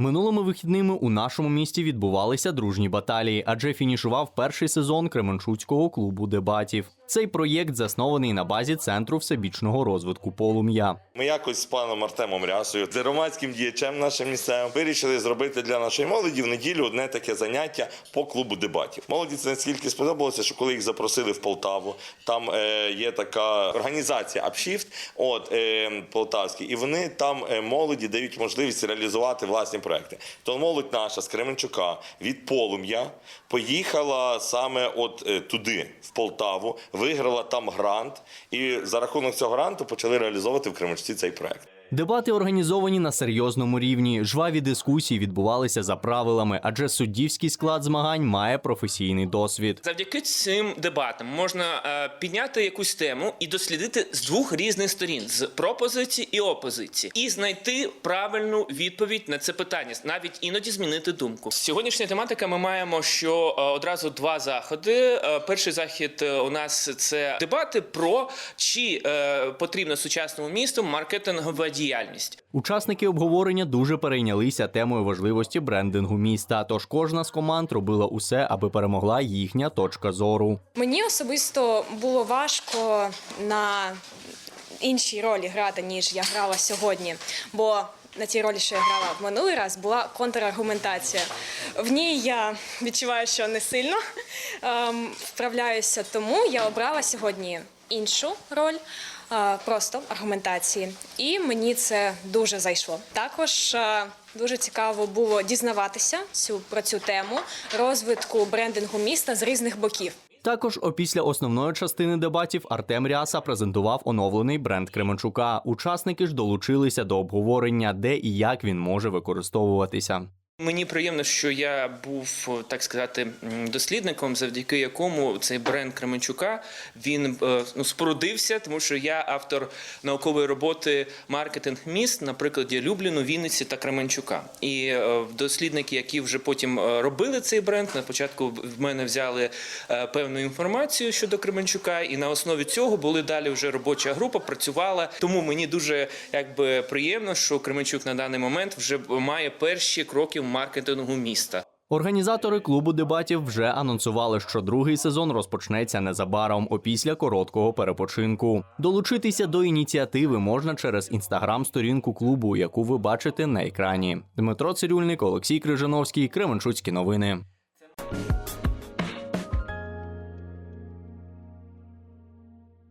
Минулими вихідними у нашому місті відбувалися дружні баталії, адже фінішував перший сезон Кременчуцького клубу дебатів. Цей проєкт заснований на базі центру всебічного розвитку полум'я. Ми якось з паном Артемом Рясою, з громадським діячем нашим місцевим, вирішили зробити для нашої молоді в неділю одне таке заняття по клубу дебатів. Молоді це настільки сподобалося, що коли їх запросили в Полтаву, там е, є така організація Upshift, от е, полтавський, і вони там е, молоді дають можливість реалізувати власні проекти. То молодь наша з Кременчука від полум'я поїхала саме от е, туди, в Полтаву, виграла там грант, і за рахунок цього гранту почали реалізовувати в Кременчуці цей проект. Дебати організовані на серйозному рівні. Жваві дискусії відбувалися за правилами, адже суддівський склад змагань має професійний досвід. Завдяки цим дебатам можна е, підняти якусь тему і дослідити з двох різних сторін: з пропозиції і опозиції, і знайти правильну відповідь на це питання, навіть іноді змінити думку. Сьогоднішня тематика ми маємо, що е, одразу два заходи. Е, перший захід у нас це дебати про чи потрібно сучасному місту маркетингова діяльність. Учасники обговорення дуже перейнялися темою важливості брендингу міста. Тож кожна з команд робила усе, аби перемогла їхня точка зору. Мені особисто було важко на іншій ролі грати, ніж я грала сьогодні. Бо на тій ролі, що я грала в минулий раз, була контраргументація. В ній я відчуваю, що не сильно ем, вправляюся, тому я обрала сьогодні іншу роль. е, Просто аргументації, і мені це дуже зайшло. Також е, дуже цікаво було дізнаватися цю про цю тему розвитку брендингу міста з різних боків. Також опісля основної частини дебатів Артем Ряса презентував оновлений бренд Кременчука. Учасники ж долучилися до обговорення, де і як він може використовуватися. Мені приємно, що я був, так сказати, дослідником, завдяки якому цей бренд Кременчука він е, ну, спорудився, тому що я автор наукової роботи маркетинг міст на прикладі Любліну, Вінниці та Кременчука. І е, дослідники, які вже потім е, робили цей бренд, на початку в мене взяли певну інформацію щодо Кременчука, і на основі цього були далі вже робоча група, працювала. Тому мені дуже якби приємно, що Кременчук на даний момент вже має перші кроки маркетингу міста. Організатори клубу дебатів вже анонсували, що другий сезон розпочнеться незабаром опісля короткого перепочинку. Долучитися до ініціативи можна через інстаграм-сторінку клубу, яку ви бачите на екрані. Дмитро Цирюльник, Олексій Крижановський, Кременчуцькі новини.